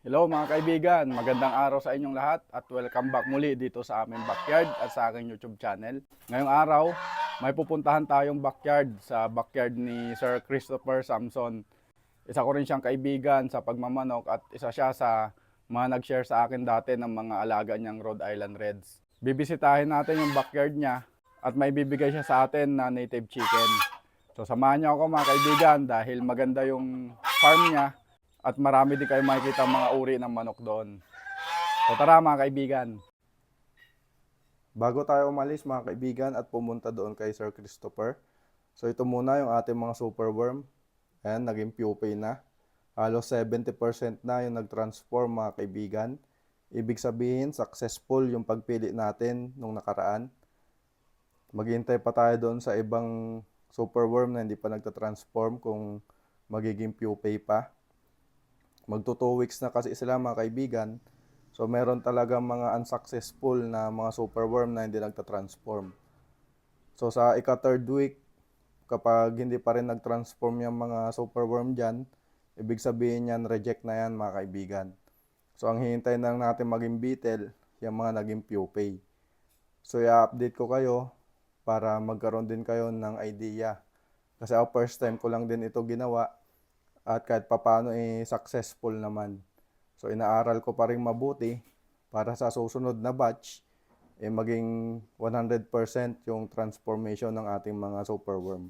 Hello mga kaibigan, magandang araw sa inyong lahat at welcome back muli dito sa aming backyard at sa aking YouTube channel. Ngayong araw, may pupuntahan tayong backyard sa backyard ni Sir Christopher Samson. Isa ko rin siyang kaibigan sa pagmamanok at isa siya sa mga nag-share sa akin dati ng mga alaga niyang Rhode Island Reds. Bibisitahin natin yung backyard niya at may bibigay siya sa atin na native chicken. So samahan niyo ako mga kaibigan dahil maganda yung farm niya at marami din kayo makikita mga uri ng manok doon. So tara mga kaibigan. Bago tayo umalis mga kaibigan at pumunta doon kay Sir Christopher. So ito muna yung ating mga superworm. Ayan, naging pupae na. Halos 70% na yung nag-transform mga kaibigan. Ibig sabihin, successful yung pagpili natin nung nakaraan. Maghintay pa tayo doon sa ibang superworm na hindi pa nagta-transform kung magiging pupae pa magto 2 weeks na kasi sila mga kaibigan. So meron talaga mga unsuccessful na mga superworm na hindi nagta-transform. So sa ika third week, kapag hindi pa rin nag-transform yung mga superworm dyan, ibig sabihin yan, reject na yan mga kaibigan. So ang hihintay lang natin maging beetle, yung mga naging pupae. So i-update ko kayo para magkaroon din kayo ng idea. Kasi ako first time ko lang din ito ginawa at kahit papano eh successful naman. So inaaral ko pa rin mabuti para sa susunod na batch eh maging 100% yung transformation ng ating mga superworm.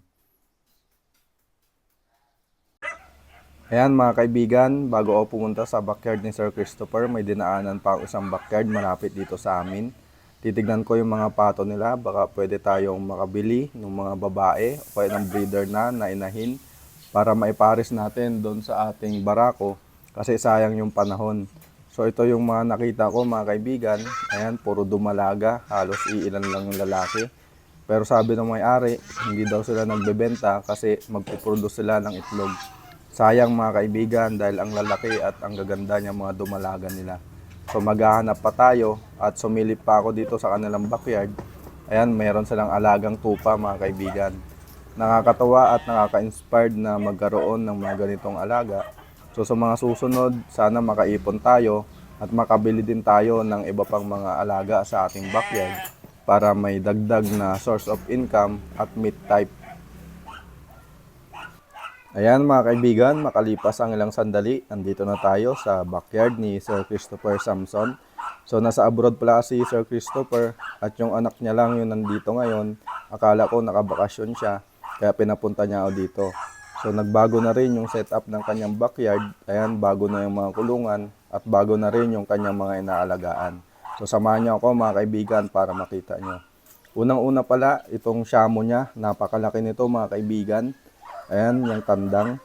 Ayan mga kaibigan, bago ako pumunta sa backyard ni Sir Christopher, may dinaanan pa ang isang backyard malapit dito sa amin. Titignan ko yung mga pato nila, baka pwede tayong makabili ng mga babae o kaya ng breeder na na inahin para maipares natin doon sa ating barako kasi sayang yung panahon. So ito yung mga nakita ko mga kaibigan. Ayan, puro dumalaga. Halos iilan lang yung lalaki. Pero sabi ng may-ari, hindi daw sila nagbebenta kasi magpuproduce sila ng itlog. Sayang mga kaibigan dahil ang lalaki at ang gaganda niya mga dumalaga nila. So maghahanap pa tayo at sumilip pa ako dito sa kanilang backyard. Ayan, mayroon silang alagang tupa mga kaibigan nakakatawa at nakaka-inspired na magkaroon ng mga ganitong alaga. So sa mga susunod, sana makaipon tayo at makabili din tayo ng iba pang mga alaga sa ating backyard para may dagdag na source of income at meat type. Ayan mga kaibigan, makalipas ang ilang sandali, nandito na tayo sa backyard ni Sir Christopher Samson. So nasa abroad pala si Sir Christopher at yung anak niya lang yung nandito ngayon. Akala ko nakabakasyon siya kaya pinapunta niya ako dito. So nagbago na rin yung setup ng kanyang backyard. Ayan, bago na yung mga kulungan at bago na rin yung kanyang mga inaalagaan. So samahan niyo ako mga kaibigan para makita niyo. Unang-una pala, itong shamo niya, napakalaki nito mga kaibigan. Ayan, yung tandang.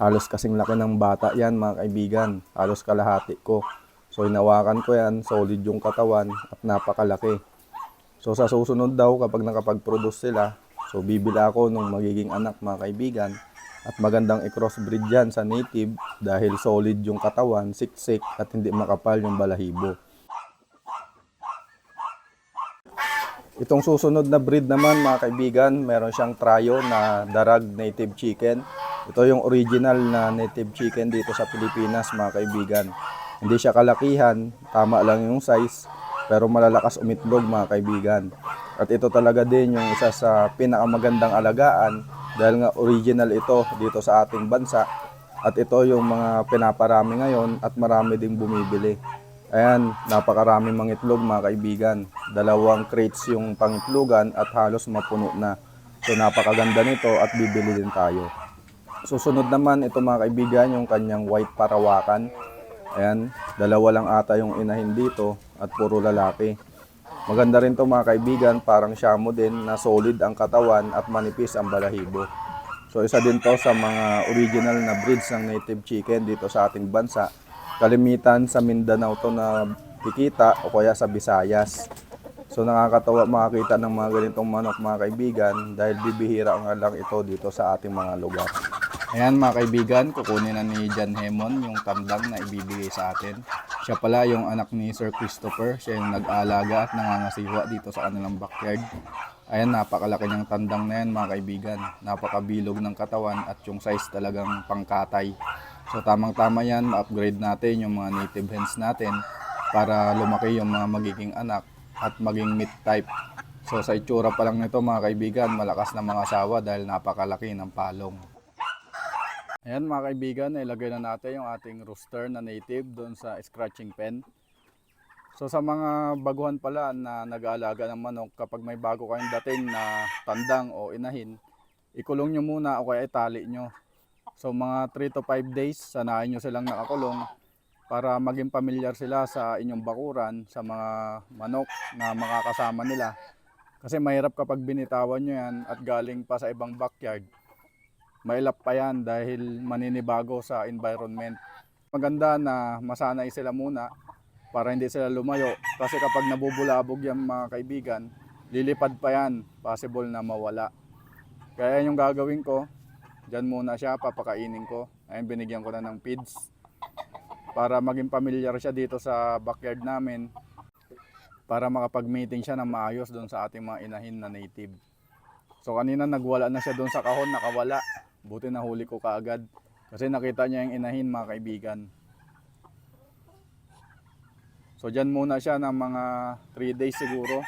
Halos kasing laki ng bata yan mga kaibigan. Halos kalahati ko. So inawakan ko yan, solid yung katawan at napakalaki. So sa susunod daw kapag nakapag-produce sila, so bibila ako nung magiging anak mga kaibigan at magandang i-crossbreed yan sa native dahil solid yung katawan, siksik at hindi makapal yung balahibo. Itong susunod na breed naman mga kaibigan, meron siyang tryo na darag native chicken. Ito yung original na native chicken dito sa Pilipinas mga kaibigan. Hindi siya kalakihan, tama lang yung size, pero malalakas umitlog mga kaibigan. At ito talaga din yung isa sa pinakamagandang alagaan dahil nga original ito dito sa ating bansa. At ito yung mga pinaparami ngayon at marami ding bumibili. Ayan, napakaraming mga itlog mga kaibigan. Dalawang crates yung pangitlogan at halos mapuno na. So napakaganda nito at bibili din tayo. Susunod naman ito mga kaibigan yung kanyang white parawakan. Ayan, dalawa lang ata yung inahin dito at puro lalaki. Maganda rin to mga kaibigan, parang shamo din na solid ang katawan at manipis ang balahibo. So isa din to sa mga original na breeds ng native chicken dito sa ating bansa. Kalimitan sa Mindanao to na kikita o kaya sa Visayas. So nakakatawa makakita ng mga ganitong manok mga kaibigan dahil bibihira nga lang ito dito sa ating mga lugar. Ayan mga kaibigan, kukunin na ni John Hemon yung tandang na ibibigay sa atin. Siya pala yung anak ni Sir Christopher. Siya yung nag-aalaga at nangangasiwa dito sa kanilang backyard. Ayan, napakalaki niyang tandang na yan mga kaibigan. Napakabilog ng katawan at yung size talagang pangkatay. So tamang-tama yan, ma-upgrade natin yung mga native hens natin para lumaki yung mga magiging anak at maging meat type. So sa itsura pa lang nito mga kaibigan, malakas na mga asawa dahil napakalaki ng palong. Ayan mga kaibigan, ilagay na natin yung ating rooster na native doon sa scratching pen. So sa mga baguhan pala na nag-aalaga ng manok, kapag may bago kayong dating na tandang o inahin, ikulong nyo muna o kaya itali nyo. So mga 3 to 5 days, sanayin nyo silang nakakulong para maging pamilyar sila sa inyong bakuran, sa mga manok na makakasama nila. Kasi mahirap kapag binitawan nyo yan at galing pa sa ibang backyard. Mailap pa yan dahil maninibago sa environment. Maganda na masanay sila muna para hindi sila lumayo. Kasi kapag nabubulabog yan mga kaibigan, lilipad pa yan. Possible na mawala. Kaya yung gagawin ko, dyan muna siya, papakainin ko. Ayun, binigyan ko na ng feeds. Para maging familiar siya dito sa backyard namin. Para makapag-meeting siya ng maayos doon sa ating mga inahin na native. So kanina nagwala na siya doon sa kahon, nakawala. Buti nahuli ko kaagad. Kasi nakita niya yung inahin mga kaibigan. So dyan muna siya ng mga 3 days siguro.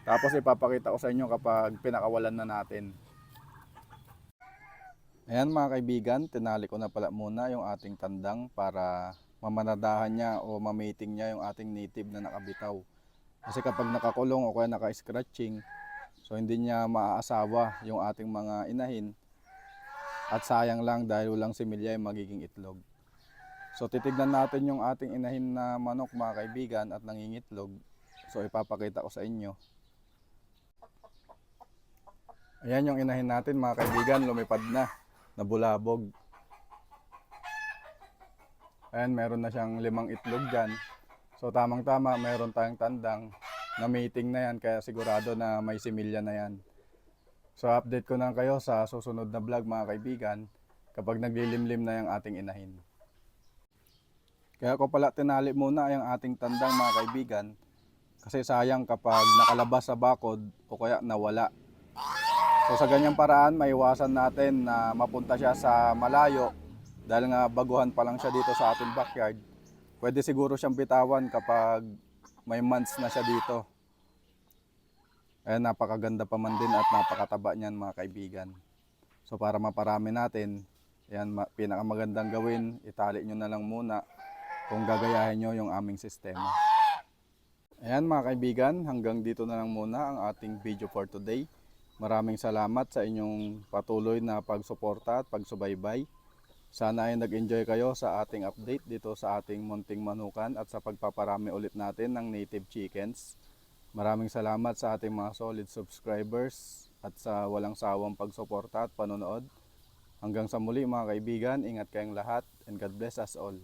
Tapos ipapakita ko sa inyo kapag pinakawalan na natin. Ayan mga kaibigan, tinali ko na pala muna yung ating tandang para mamanadahan niya o mamating niya yung ating native na nakabitaw. Kasi kapag nakakulong o kaya naka-scratching, so hindi niya maaasawa yung ating mga inahin. At sayang lang dahil walang similya yung magiging itlog. So titignan natin yung ating inahin na manok mga kaibigan at nangingitlog. So ipapakita ko sa inyo. Ayan yung inahin natin mga kaibigan, lumipad na, nabulabog. Ayan, meron na siyang limang itlog dyan. So tamang tama, meron tayong tandang na meeting na yan kaya sigurado na may similya na yan. So update ko na kayo sa susunod na vlog mga kaibigan kapag naglilimlim na yung ating inahin. Kaya ko pala tinali muna yung ating tandang mga kaibigan kasi sayang kapag nakalabas sa bakod o kaya nawala. So sa ganyang paraan, maiwasan natin na mapunta siya sa malayo dahil nga baguhan pa lang siya dito sa ating backyard. Pwede siguro siyang bitawan kapag may months na siya dito. Ayan, napakaganda pa man din at napakataba niyan mga kaibigan. So para maparami natin, yan ma- pinakamagandang gawin, itali nyo na lang muna kung gagayahin nyo yung aming sistema. Ayan mga kaibigan, hanggang dito na lang muna ang ating video for today. Maraming salamat sa inyong patuloy na pagsuporta at pagsubaybay. Sana ay nag-enjoy kayo sa ating update dito sa ating munting manukan at sa pagpaparami ulit natin ng native chickens. Maraming salamat sa ating mga solid subscribers at sa walang sawang pagsuporta at panonood. Hanggang sa muli mga kaibigan, ingat kayong lahat and God bless us all.